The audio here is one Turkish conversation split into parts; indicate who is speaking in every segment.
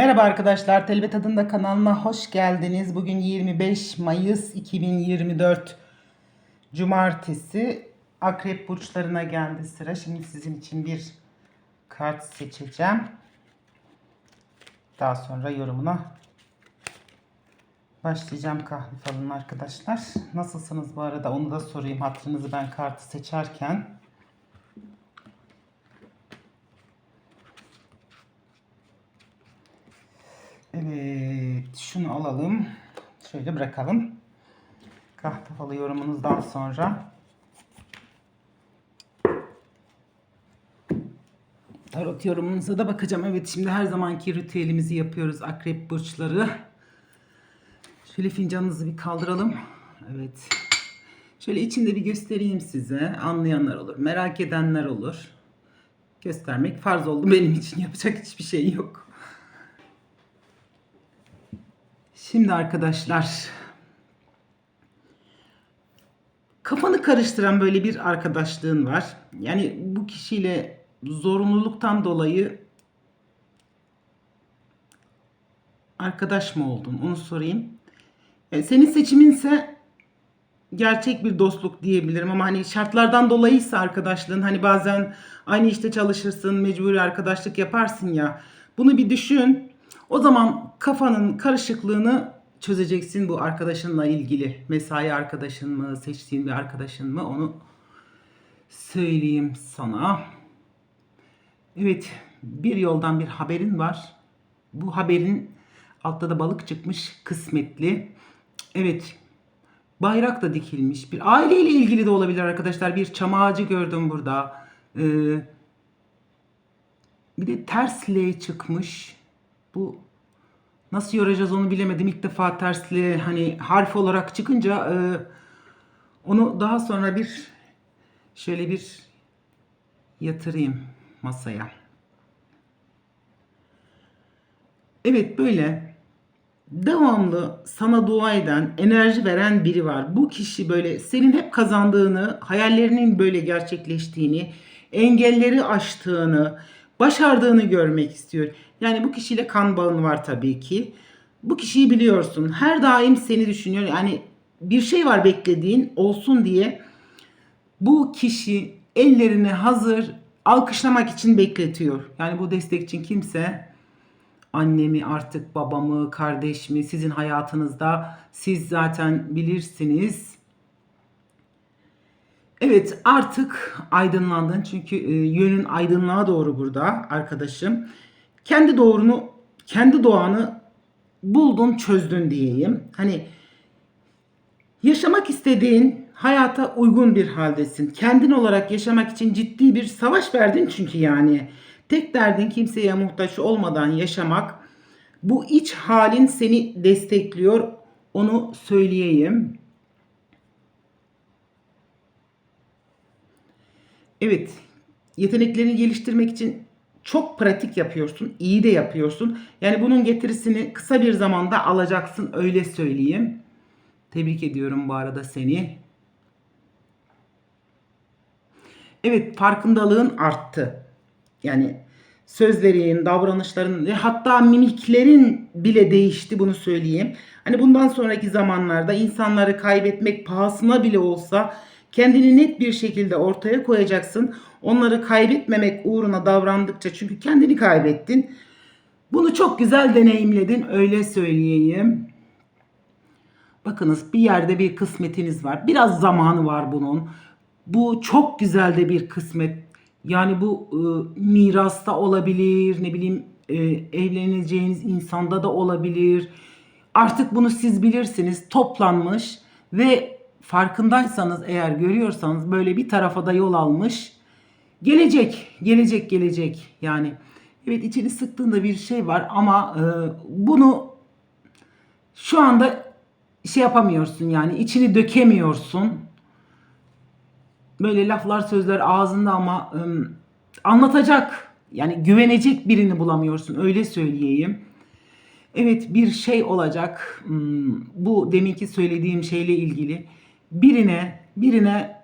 Speaker 1: Merhaba arkadaşlar, Telve Tadında kanalına hoş geldiniz. Bugün 25 Mayıs 2024 Cumartesi. Akrep burçlarına geldi sıra. Şimdi sizin için bir kart seçeceğim. Daha sonra yorumuna başlayacağım kahve falına arkadaşlar. Nasılsınız bu arada onu da sorayım. Hatırınızı ben kartı seçerken. Evet, şunu alalım. Şöyle bırakalım. Kahve falı yorumunuzdan sonra. Tarot yorumunuza da bakacağım. Evet, şimdi her zamanki ritüelimizi yapıyoruz. Akrep burçları. Şöyle fincanınızı bir kaldıralım. Evet. Şöyle içinde bir göstereyim size. Anlayanlar olur, merak edenler olur. Göstermek farz oldu benim için. Yapacak hiçbir şey yok. Şimdi arkadaşlar kafanı karıştıran böyle bir arkadaşlığın var. Yani bu kişiyle zorunluluktan dolayı arkadaş mı oldun? Onu sorayım. Yani senin seçiminse gerçek bir dostluk diyebilirim ama hani şartlardan dolayıysa arkadaşlığın hani bazen aynı işte çalışırsın, mecburi arkadaşlık yaparsın ya. Bunu bir düşün. O zaman kafanın karışıklığını çözeceksin bu arkadaşınla ilgili. Mesai arkadaşın mı, seçtiğin bir arkadaşın mı onu söyleyeyim sana. Evet, bir yoldan bir haberin var. Bu haberin altta da balık çıkmış, kısmetli. Evet, bayrak da dikilmiş. Bir aileyle ilgili de olabilir arkadaşlar. Bir çam ağacı gördüm burada. Ee, bir de ters L çıkmış. Bu nasıl yoracağız onu bilemedim. İlk defa tersli hani harf olarak çıkınca e, onu daha sonra bir şöyle bir yatırayım masaya. Evet böyle devamlı sana dua eden, enerji veren biri var. Bu kişi böyle senin hep kazandığını, hayallerinin böyle gerçekleştiğini, engelleri aştığını, başardığını görmek istiyor. Yani bu kişiyle kan bağın var tabii ki. Bu kişiyi biliyorsun. Her daim seni düşünüyor. Yani bir şey var beklediğin olsun diye. Bu kişi ellerini hazır alkışlamak için bekletiyor. Yani bu destek için kimse annemi artık babamı, kardeşimi sizin hayatınızda siz zaten bilirsiniz. Evet artık aydınlandın çünkü e, yönün aydınlığa doğru burada arkadaşım. Kendi doğrunu, kendi doğanı buldun, çözdün diyeyim. Hani yaşamak istediğin hayata uygun bir haldesin. Kendin olarak yaşamak için ciddi bir savaş verdin çünkü yani. Tek derdin kimseye muhtaç olmadan yaşamak. Bu iç halin seni destekliyor. Onu söyleyeyim. Evet, yeteneklerini geliştirmek için çok pratik yapıyorsun, iyi de yapıyorsun. Yani bunun getirisini kısa bir zamanda alacaksın öyle söyleyeyim. Tebrik ediyorum bu arada seni. Evet, farkındalığın arttı. Yani sözlerin, davranışların ve hatta mimiklerin bile değişti bunu söyleyeyim. Hani bundan sonraki zamanlarda insanları kaybetmek pahasına bile olsa kendini net bir şekilde ortaya koyacaksın. Onları kaybetmemek uğruna davrandıkça çünkü kendini kaybettin. Bunu çok güzel deneyimledin öyle söyleyeyim. Bakınız bir yerde bir kısmetiniz var. Biraz zamanı var bunun. Bu çok güzel de bir kısmet. Yani bu e, mirasta olabilir, ne bileyim e, evleneceğiniz insanda da olabilir. Artık bunu siz bilirsiniz. Toplanmış ve farkındaysanız eğer görüyorsanız böyle bir tarafa da yol almış. Gelecek, gelecek, gelecek. Yani evet içini sıktığında bir şey var ama e, bunu şu anda şey yapamıyorsun yani içini dökemiyorsun. Böyle laflar sözler ağzında ama e, anlatacak yani güvenecek birini bulamıyorsun öyle söyleyeyim. Evet bir şey olacak. Bu deminki söylediğim şeyle ilgili birine birine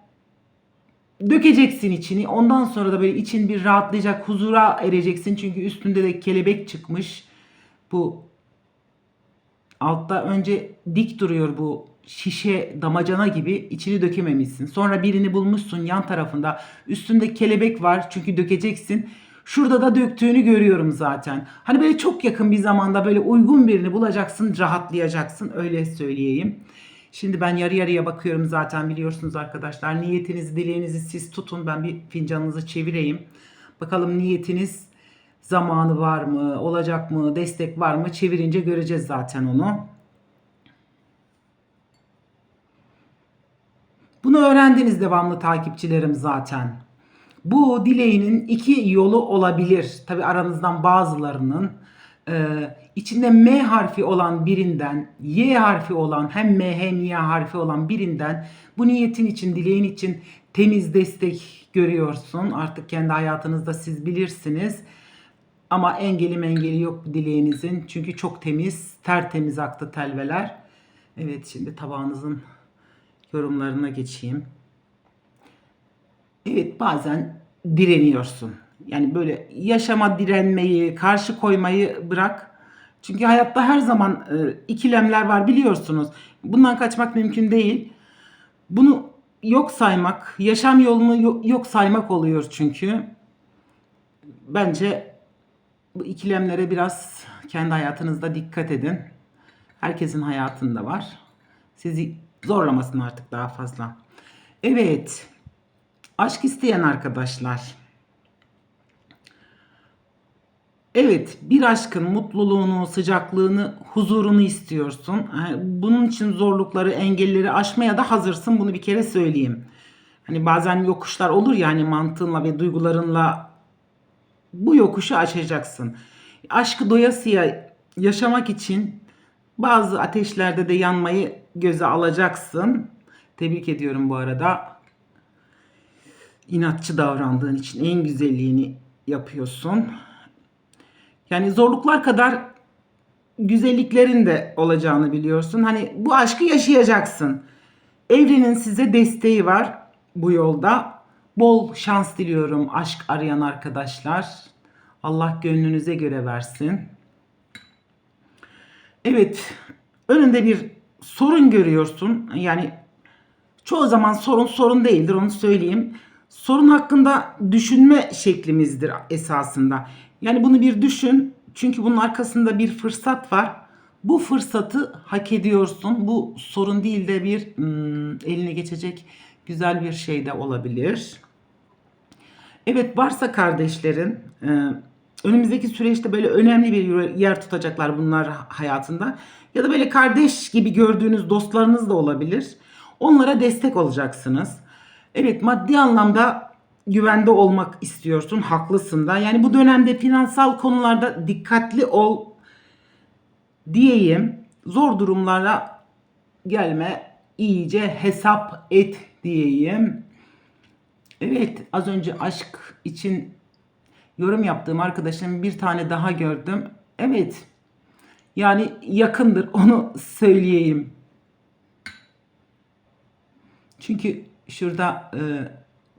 Speaker 1: dökeceksin içini. Ondan sonra da böyle için bir rahatlayacak, huzura ereceksin. Çünkü üstünde de kelebek çıkmış. Bu altta önce dik duruyor bu şişe damacana gibi içini dökememişsin. Sonra birini bulmuşsun yan tarafında. Üstünde kelebek var çünkü dökeceksin. Şurada da döktüğünü görüyorum zaten. Hani böyle çok yakın bir zamanda böyle uygun birini bulacaksın, rahatlayacaksın öyle söyleyeyim. Şimdi ben yarı yarıya bakıyorum zaten biliyorsunuz arkadaşlar. Niyetinizi, dileğinizi siz tutun. Ben bir fincanınızı çevireyim. Bakalım niyetiniz zamanı var mı, olacak mı, destek var mı? Çevirince göreceğiz zaten onu. Bunu öğrendiniz devamlı takipçilerim zaten. Bu dileğinin iki yolu olabilir. Tabi aranızdan bazılarının içinde M harfi olan birinden, Y harfi olan hem M hem Y harfi olan birinden bu niyetin için, dileğin için temiz destek görüyorsun. Artık kendi hayatınızda siz bilirsiniz. Ama engeli mengeli yok dileğinizin. Çünkü çok temiz, tertemiz aktı telveler. Evet şimdi tabağınızın yorumlarına geçeyim. Evet bazen direniyorsun. Yani böyle yaşama direnmeyi, karşı koymayı bırak. Çünkü hayatta her zaman e, ikilemler var biliyorsunuz. Bundan kaçmak mümkün değil. Bunu yok saymak, yaşam yolunu yo- yok saymak oluyor çünkü. Bence bu ikilemlere biraz kendi hayatınızda dikkat edin. Herkesin hayatında var. Sizi zorlamasın artık daha fazla. Evet. Aşk isteyen arkadaşlar. Evet, bir aşkın mutluluğunu, sıcaklığını, huzurunu istiyorsun. Bunun için zorlukları, engelleri aşmaya da hazırsın. Bunu bir kere söyleyeyim. Hani bazen yokuşlar olur ya hani mantığınla ve duygularınla bu yokuşu aşacaksın. Aşkı doyasıya yaşamak için bazı ateşlerde de yanmayı göze alacaksın. Tebrik ediyorum bu arada. İnatçı davrandığın için en güzelliğini yapıyorsun. Yani zorluklar kadar güzelliklerin de olacağını biliyorsun. Hani bu aşkı yaşayacaksın. Evrenin size desteği var bu yolda. Bol şans diliyorum aşk arayan arkadaşlar. Allah gönlünüze göre versin. Evet, önünde bir sorun görüyorsun. Yani çoğu zaman sorun sorun değildir onu söyleyeyim. Sorun hakkında düşünme şeklimizdir esasında. Yani bunu bir düşün. Çünkü bunun arkasında bir fırsat var. Bu fırsatı hak ediyorsun. Bu sorun değil de bir hmm, eline geçecek güzel bir şey de olabilir. Evet varsa kardeşlerin e, önümüzdeki süreçte böyle önemli bir yer tutacaklar bunlar hayatında. Ya da böyle kardeş gibi gördüğünüz dostlarınız da olabilir. Onlara destek olacaksınız. Evet maddi anlamda güvende olmak istiyorsun. Haklısın da. Yani bu dönemde finansal konularda dikkatli ol diyeyim. Zor durumlara gelme. iyice hesap et diyeyim. Evet az önce aşk için yorum yaptığım arkadaşım bir tane daha gördüm. Evet yani yakındır onu söyleyeyim. Çünkü şurada e,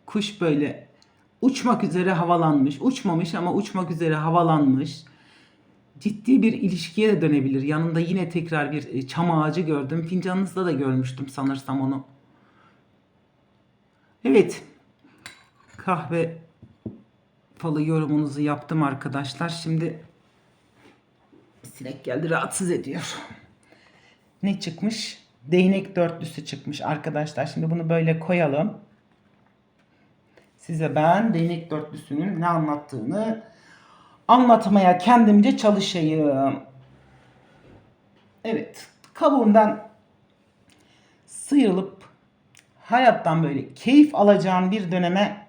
Speaker 1: kuş böyle uçmak üzere havalanmış. Uçmamış ama uçmak üzere havalanmış. Ciddi bir ilişkiye de dönebilir. Yanında yine tekrar bir e, çam ağacı gördüm. Fincanınızda da görmüştüm sanırsam onu. Evet. Kahve falı yorumunuzu yaptım arkadaşlar. Şimdi sinek geldi rahatsız ediyor. Ne çıkmış? Değnek dörtlüsü çıkmış arkadaşlar. Şimdi bunu böyle koyalım. Size ben değnek dörtlüsünün ne anlattığını anlatmaya kendimce çalışayım. Evet. Kabuğundan sıyrılıp hayattan böyle keyif alacağın bir döneme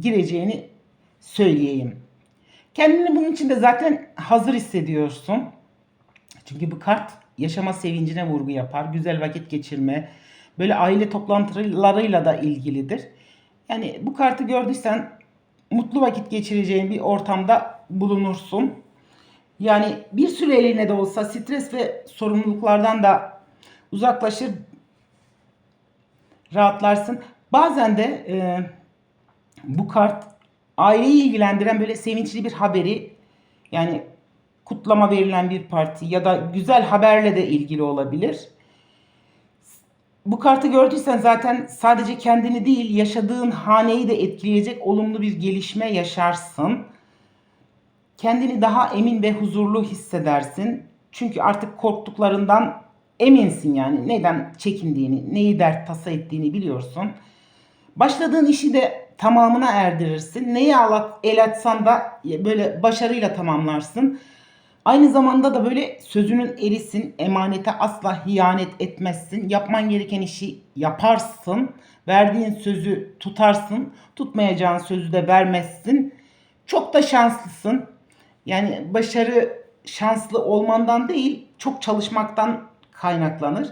Speaker 1: gireceğini söyleyeyim. Kendini bunun için de zaten hazır hissediyorsun. Çünkü bu kart yaşama sevincine vurgu yapar. Güzel vakit geçirme, böyle aile toplantılarıyla da ilgilidir. Yani bu kartı gördüysen mutlu vakit geçireceğin bir ortamda bulunursun. Yani bir süreliğine de olsa stres ve sorumluluklardan da uzaklaşır, rahatlarsın. Bazen de e, bu kart aileyi ilgilendiren böyle sevinçli bir haberi yani kutlama verilen bir parti ya da güzel haberle de ilgili olabilir. Bu kartı gördüysen zaten sadece kendini değil yaşadığın haneyi de etkileyecek olumlu bir gelişme yaşarsın. Kendini daha emin ve huzurlu hissedersin. Çünkü artık korktuklarından eminsin yani. Neden çekindiğini, neyi dert tasa ettiğini biliyorsun. Başladığın işi de tamamına erdirirsin. Neyi el atsan da böyle başarıyla tamamlarsın. Aynı zamanda da böyle sözünün erisin, emanete asla hiyanet etmezsin. Yapman gereken işi yaparsın. Verdiğin sözü tutarsın. Tutmayacağın sözü de vermezsin. Çok da şanslısın. Yani başarı şanslı olmandan değil, çok çalışmaktan kaynaklanır.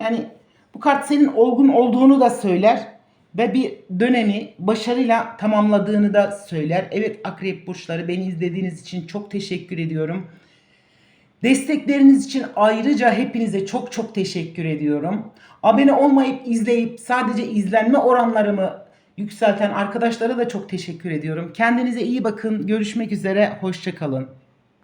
Speaker 1: Yani bu kart senin olgun olduğunu da söyler ve bir dönemi başarıyla tamamladığını da söyler. Evet akrep burçları beni izlediğiniz için çok teşekkür ediyorum. Destekleriniz için ayrıca hepinize çok çok teşekkür ediyorum. Abone olmayıp izleyip sadece izlenme oranlarımı yükselten arkadaşlara da çok teşekkür ediyorum. Kendinize iyi bakın. Görüşmek üzere. Hoşçakalın.